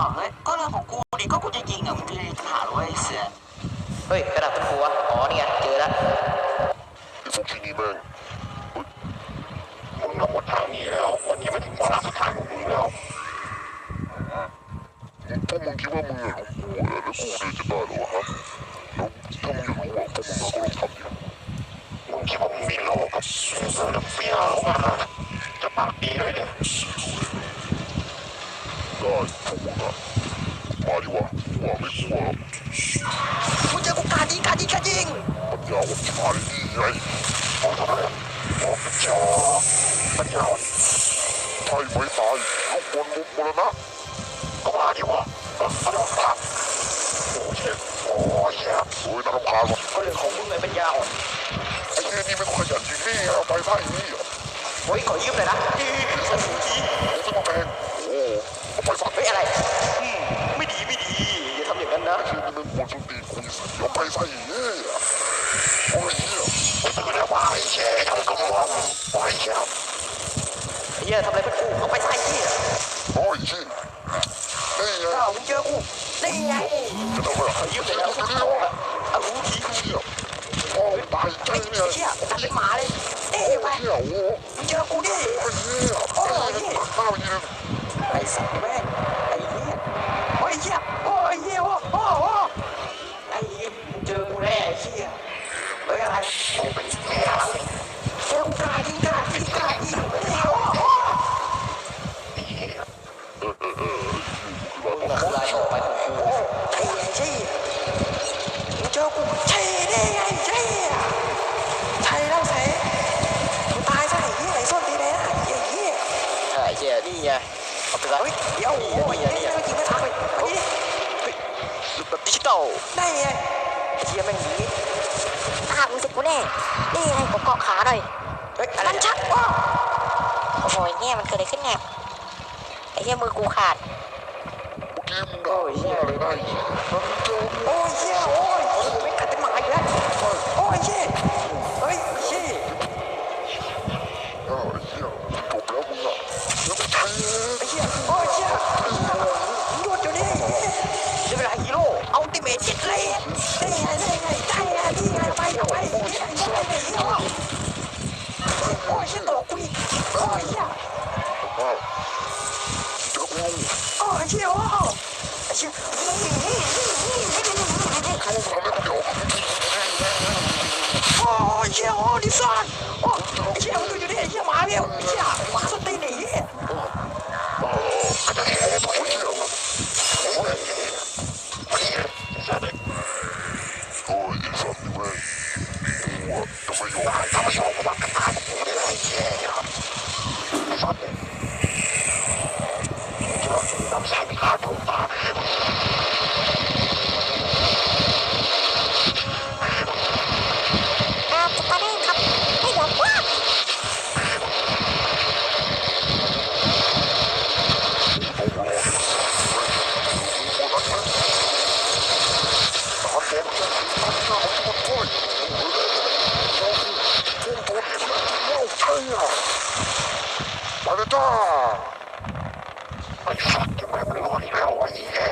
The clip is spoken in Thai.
อ้าวเฮ้ยก็เรื่องของกูดิก็กูจะยิงอะมึงจะถามว่าไอ้เสือเฮ้ยกระดาษตะปูวะอ๋อนี่ไงเจอแล้วไอ้พวกที่นี่ม่งมึงหมดทางนี้แล้ววันนี้มาถึงวาระสุดท้ายของมึงแล้วมึงพวกมึงคิดว่ามึงอะรู้กูเหรอแล้วกูเดินจะได้เหรอวะฮะแล้วถ้ามึงอยากรู้อะพวกมึงก็ลองทำดิมึงคิดว่ามึงมีโลกกับเสือน้ำเฟี้ยวมาจะปากดีเลยเนี่ยได้พวก มึงอะมาดิวะกูอะไม่กลัวหรอกกูเจอกูการยิงการยิงการยิงปัญญาวันชายนี่ไงโอ้ทำไมโอ้จอปัญญาอ่อนใช่ไหมตายลูกบอลมุกมรณะก็มาดิวะเอาลองพักโอ้เจ็บโอ้เจ็บโอ้ยน่ารำคาญว่ะก็เรื่องของมึงไงเป็นยาวไอ้เหี้ยนี่ไม่ค่อยขยันจริงนี่เอาไปได้นี่อะเฮ้ยขอยืมหน่อยนะจีสักที โอ้จะมาแพงโอ้เอาไปสัก เฮ้ยอะไรอืมไม่ดีไม่ดีอย่าทำอย่างนั้นนะ ไอ้เหี้ยนี่มันบนสตีคุยสิเอาไปใส่เนี่ยโอ้ยเหี้ย กูจะว่าไอ้เจ๊ทำกับมึง โอ้ยเจ็บไอ้เหี้ยทำอะไรเป็นกูเอาไปใส่ที่โอ้ยเหี้ยนี่ไงอ้าวมึงเจอกูนี่ไงจะทำอะไรขอยืมหน่อยนะเอาหูทีเหี้ยโอ้ตายใจไอ้เนี่ยเหี้ยทำเป็นหมาเลยเอ้ยไปเหี้ยโอ้มึงเจอกูดิไอ้ยเหี้ยไอ้เหี้ยข้าวยืนไอ้สัตว์แม่งไอ้เหี้ยโอ้ยเหี้ยโอ้ยเหี้ยโอ้โอ้ไอ้เหี้ยมึงเจอกูแน่เหี้ยเฮ้ยอะไร เอาไปละเฮ้ยเดี๋ยวโอ้ยนี่ไงนี่ไงไม่ทันเลยเฮ้ยเฮ้ยแบบดิจิตอลได้ไงไอ้าวเจอกูโอ้ยเหี้ยโอ้ไอ้เหี้ยเขาทำให้กูเดี๋ยวโอ้ยเหี้ยโอ้ดิสันโอ้ไอ้เหี้ยมึงอยู่นี่ไอ้เหี้ยหมาเบี้ยวไอ้เหี้ยหมาสตีนไอ้เหี้ยก็จะแค่ตัวเหี้ยโอ้ยโอ้ยสัตว์โอ้ยไอ้สัตว์นี่แม่งกูอะจะไม่ยอมทำไมอมกูมากระตายกูได้ไอ้เจ๊สัตว์ น้ำใสไม่ขาดผมตาอาจะ